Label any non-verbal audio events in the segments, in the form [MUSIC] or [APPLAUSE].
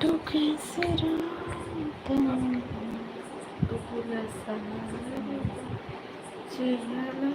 तू कैसे रात तुला सहारे चेहरा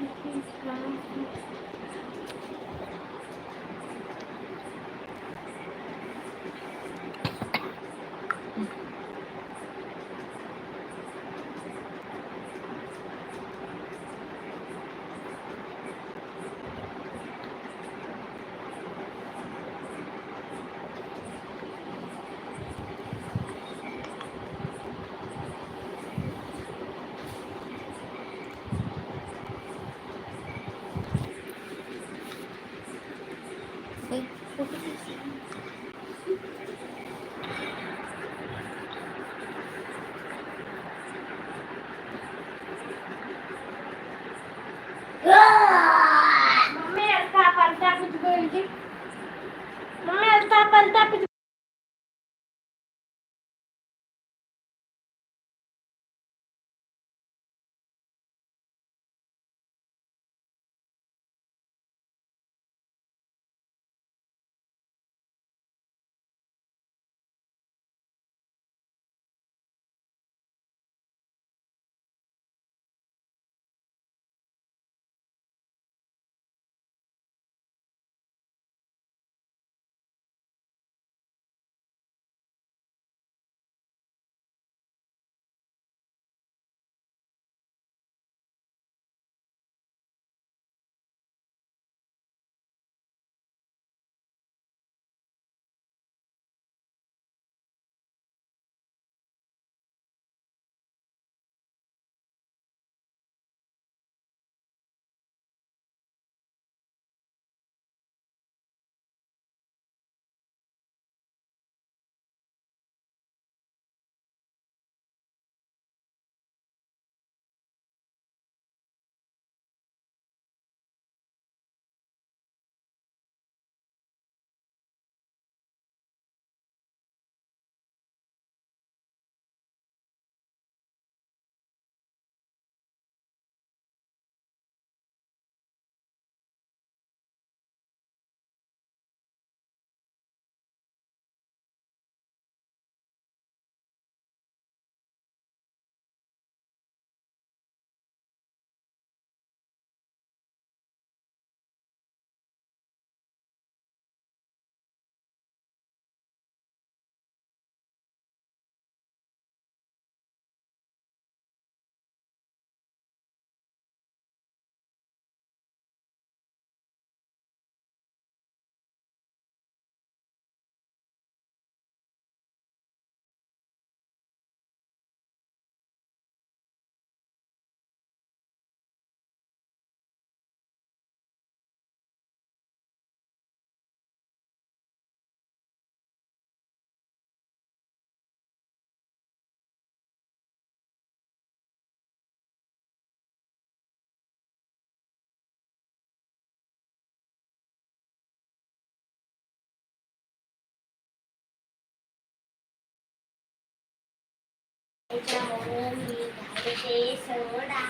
soda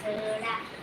soda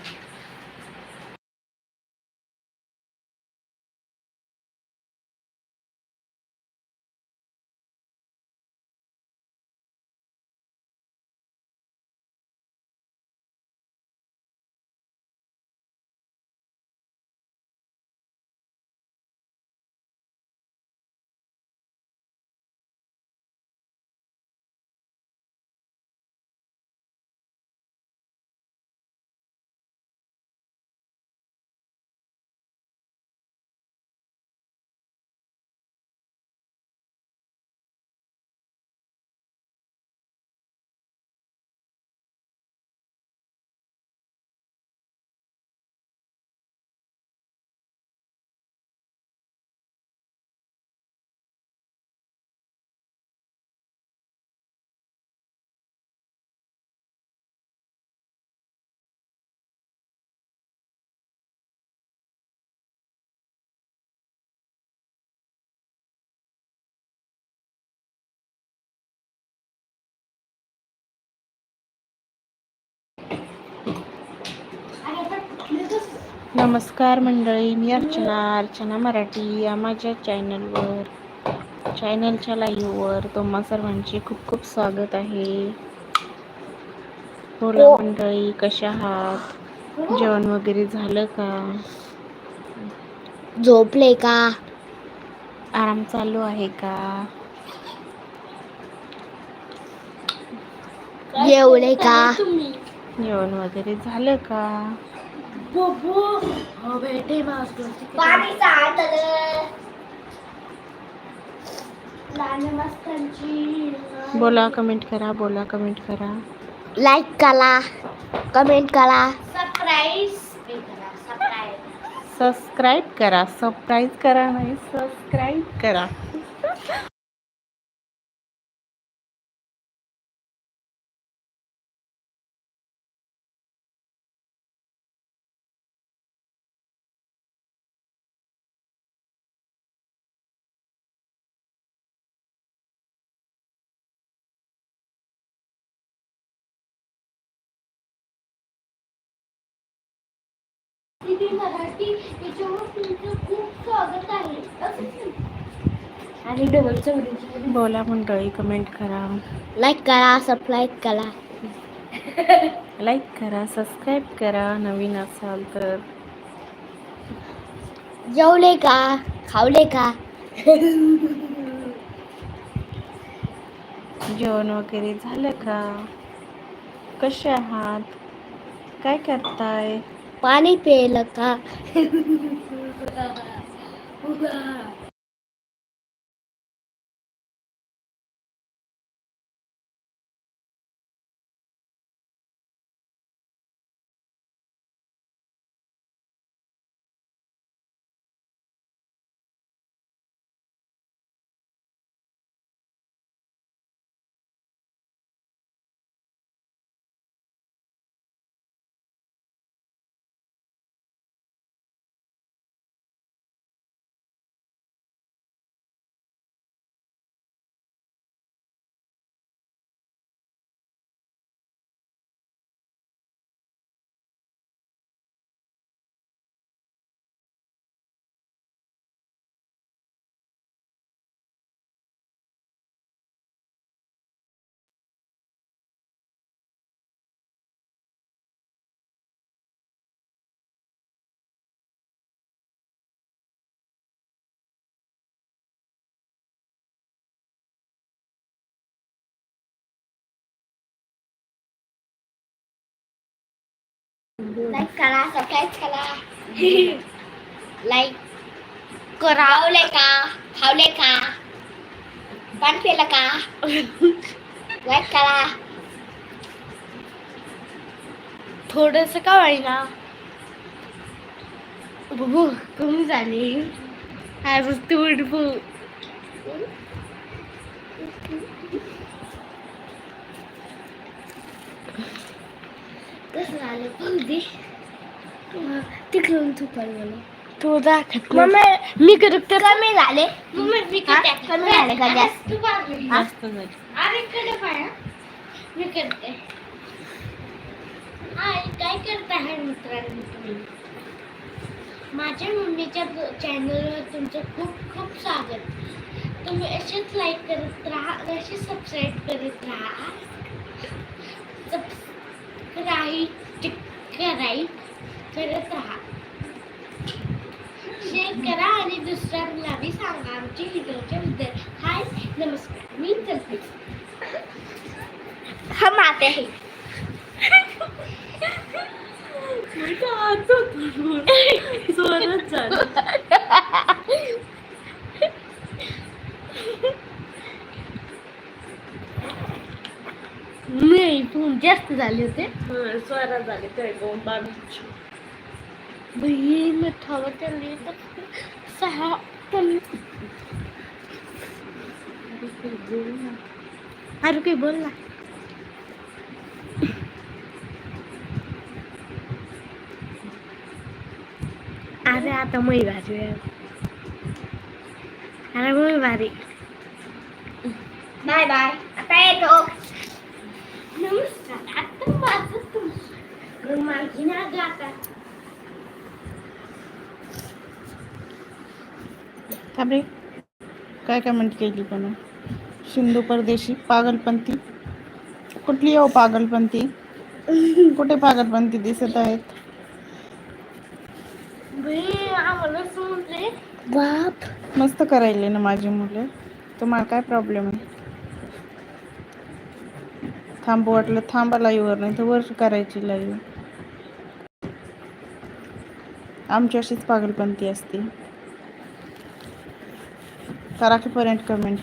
नमस्कार मंडळी मी अर्चना. अर्चना मराठी या माझ्या चॅनलवर चॅनलच्या लाईव्हवर तुम्हा सर्वांचे खूप खूप स्वागत आहे. बोला हो. मंडळी कशा आहात? जेवण वगैरे झालं का? झोपले का? आराम चालू आहे का? जेवले का? जेवण वगैरे झालं का? पाणी मस्तांची बोला कमेंट करा बोला कमेंट करा। लाईक करा कमेंट करा। सबस्क्राईब करा सरप्राईज करा नाही सबस्क्राईब करा। दीदी मराठी याच्यावर तुमचं खूप स्वागत आहे. आणि डबल बोला मंडळी कमेंट करा. लाईक करा सबस्क्राईब करा. लाईक करा सबस्क्राईब करा नवीन असाल तर. जेवले का? खावले का? जेवण वगैरे झालं का? कसे आहात? काय करताय? पाणी प्यायलं का लाईक करा। सबस्क्राईब [LAUGHS] करा। खावले का? खावले का? पाणी प्यायलं का? लाईक करा। थोडस का होईना? बघू कमी झाली. बघ कसं झालं बघ दे तिकडून तू पण मला तू दाखत मम्मी मी करत कमी झाले कमी झाले का जास्त मस्त झालं अरे कडे पाया मी करते काय करता आहे मित्रांनो तुम्ही माझ्या मम्मीच्या चॅनलवर तुमचं खूप खूप स्वागत. तुम्ही असेच लाईक करत राहा असे सबस्क्राईब करत राहा. सबस्क्राईब कराई करत राहा। शेअर करा आणि दुसऱ्यांना बी सांगा आमची हिरोच्या बद्दल हाय नमस्कार मी चलते हम आते हैं जोरात झालं. [LAUGHS] नाही फोन जास्त झाले होते. स्वरा झाले काय दोन बाबीची बाई मिठावर त्यांनी तर सहा अरे काही बोल ना. अरे आता मै भारी आहे. अरे मै भारी. Bye bye. आता येतो. नमस्कार आता माझं तुमचं मग माझी काय कमेंट केली सिंधू परदेशी पागलपंथी. कुठली हो पागलपंथी? कुठे पागलपंथी दिसत आहेत? बाप. मस्त करायले ना माझी मुले. तुम्हाला काय प्रॉब्लेम आहे? थांबू वाटलं थांबा लाईव्हवर नाही तर वर करायची लाईव्ह आमची अशीच पागलपंथी असते. करा की पर्यंत कमेंट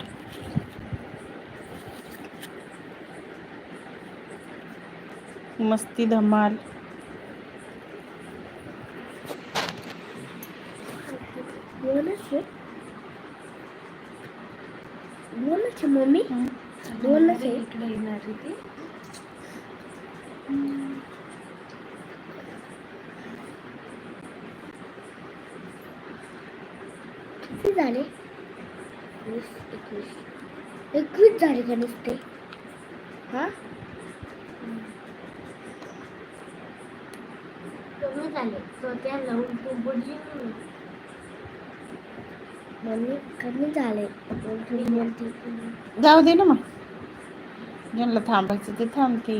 मस्ती धमाल. आहे मम्मी. आहे इकडे येणार किती झाले? वीस एकवीस. एकवीस झाले का नुसते? हा? कमी झाले? त्या लावून तू बुडली मम्मी कमी झाले. जाऊ दे ना मग. ज्यांना थांबायचं ते थांबते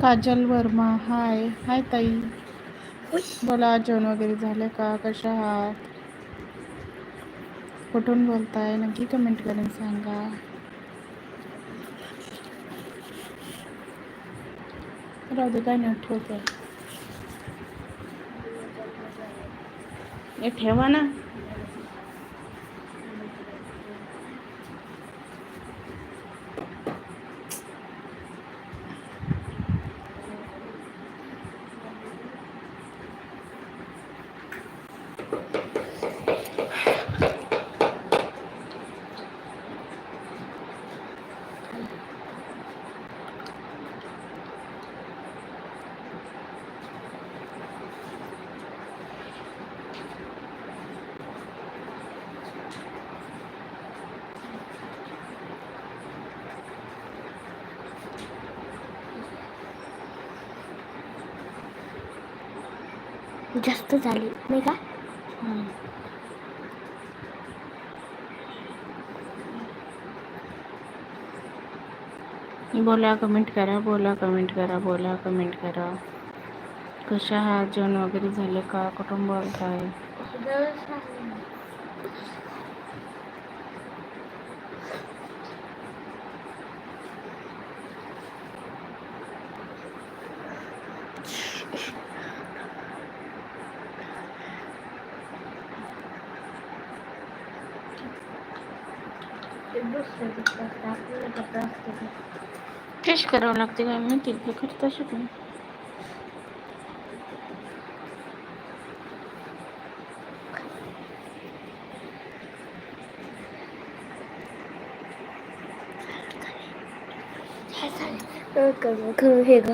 काजल वर्मा हाय. हाय ताई. बोला जेवण वगैरे झालं का? कशा आहात? कुठून बोलताय? नक्की कमेंट करून सांगा. राहू दे काय नाही ठेवते ठेवा ना. जास्त झाली नाही का? बोला कमेंट करा बोला कमेंट करा बोला कमेंट करा. कशा आहात? जेवण वगैरे झाले का? कुठून बोलताय? टेस्ट करावं लागते काय माहिती ते करता शिकून हे ग